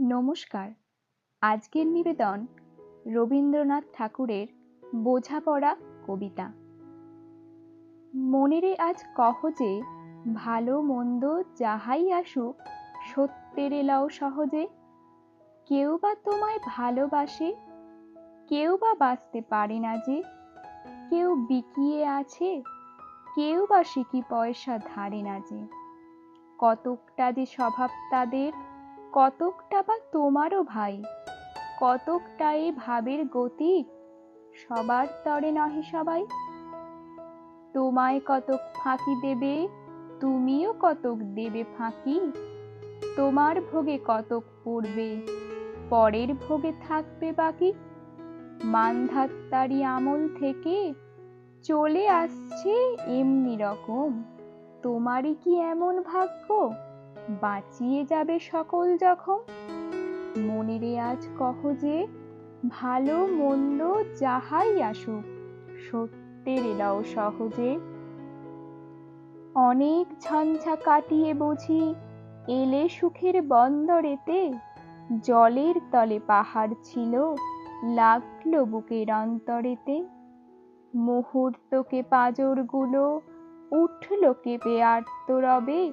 নমস্কার। আজকের নিবেদন রবীন্দ্রনাথ ঠাকুরের বোঝাপড়া কবিতা। মনেরে আজ কহ যে, ভালো মন্দ যাহাই আসুক, সত্যের এলাও সহজে। কেউ বা তোমায় ভালোবাসে, কেউ বা বাঁচতে পারে না যে। কেউ বিকিয়ে আছে, কেউ বা সিকি পয়সা ধারে না যে। কতকটা যে স্বভাব তাদের কতকটা বা তোমারও ভাই? কতকটা এ ভাবের গতি? সবার তরে নহে সবাই। তোমায় কতক ফাঁকি দেবে, তুমিও কতক দেবে ফাঁকি? তোমার ভোগে কতক পড়বে, পরের ভোগে থাকবে বাকি? মানধাত্তারি আমল থেকে চলে আসছে এমনি রকম। তোমারই কি এমন ভাগ্য? বাঁচিয়ে যাবে সকল যখন মনেরে আজ কহ যে, ভালো মন্দ যাহাই আসুক, সত্যের এলাও সহজে। অনেক ঝঞ্ঝা কাটিয়ে বুঝি, এলে সুখের বন্দরেতে, জলের তলে পাহাড় ছিল, লাগল বুকের অন্তরেতে। মুহূর্তকে পাজরগুলো, উঠল কেঁপে আর্তরবে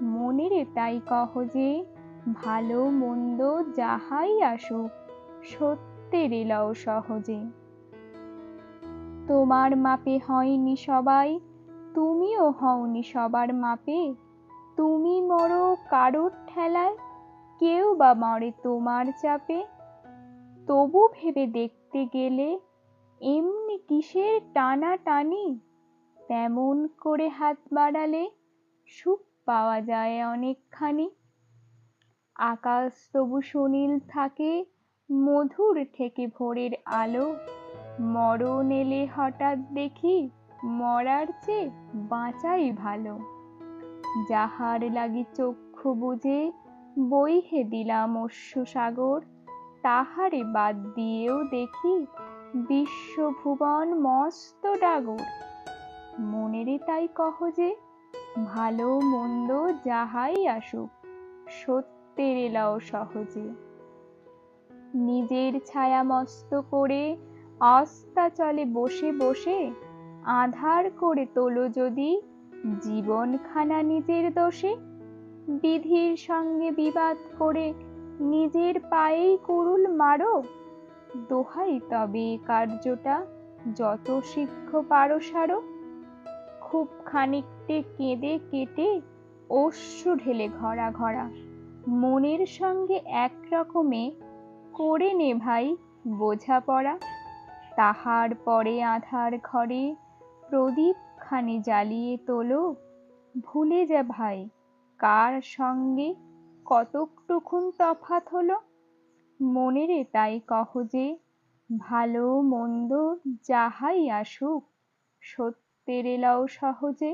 মনেরে তাই কহ যে, ভালো মন্দ যাহাই আসুক, সত্যের এলাও সহজে। তোমার মাপে হয়নি সবাই, তুমিও হওনি সবার মাপে। তুমি মরো কারোর ঠেলায়, কেউ বা মরে তোমার চাপে। তবু ভেবে দেখতে গেলে এমনি কিসের টানা টানি তেমন করে হাত বাড়ালে সুখ পাওয়া যায় অনেকখানি। আকাশ তবু সুনীল থাকে, মধুর থেকে ভোরের আলো। মরণ এলে হঠাৎ দেখি, মরার চেয়ে বাঁচাই ভালো। যাহার লাগি চক্ষু বুঝে, বইহে দিলাম অশ্রু সাগর। তাহারে বাদ দিয়েও দেখি, বিশ্বভুবন মস্ত ডাগর। মনেরে তাই কহ যে ভালো মন্দ যাহাই আসুক, সত্যের এলাও সহজে। নিজের ছায়া মস্ত করে অস্তাচলে বসে বসে, আধার করে তোলো যদি জীবনখানা নিজের দোষে, বিধির সঙ্গে বিবাদ করে নিজের পায়েই কুরুল মারো, দোহাই তবে কার্যটা যত শীঘ্র পারো সারো। খুব খানিকটে কেঁদে কেটে অশ্রু ঢেলে ঘরা ঘরা। মনের সঙ্গে এক রকমে করে নে ভাই বোঝাপড়া। তাহার পরে আধার ঘরে প্রদীপ খানি জ্বালিয়ে তোলো। ভুলে যা ভাই, কার সঙ্গে কতকটুকুন তফাত হলো? মনেরে তাই কহ যে, ভালো মন্দ যাহাই আসুক সত্যের নাও সহজে।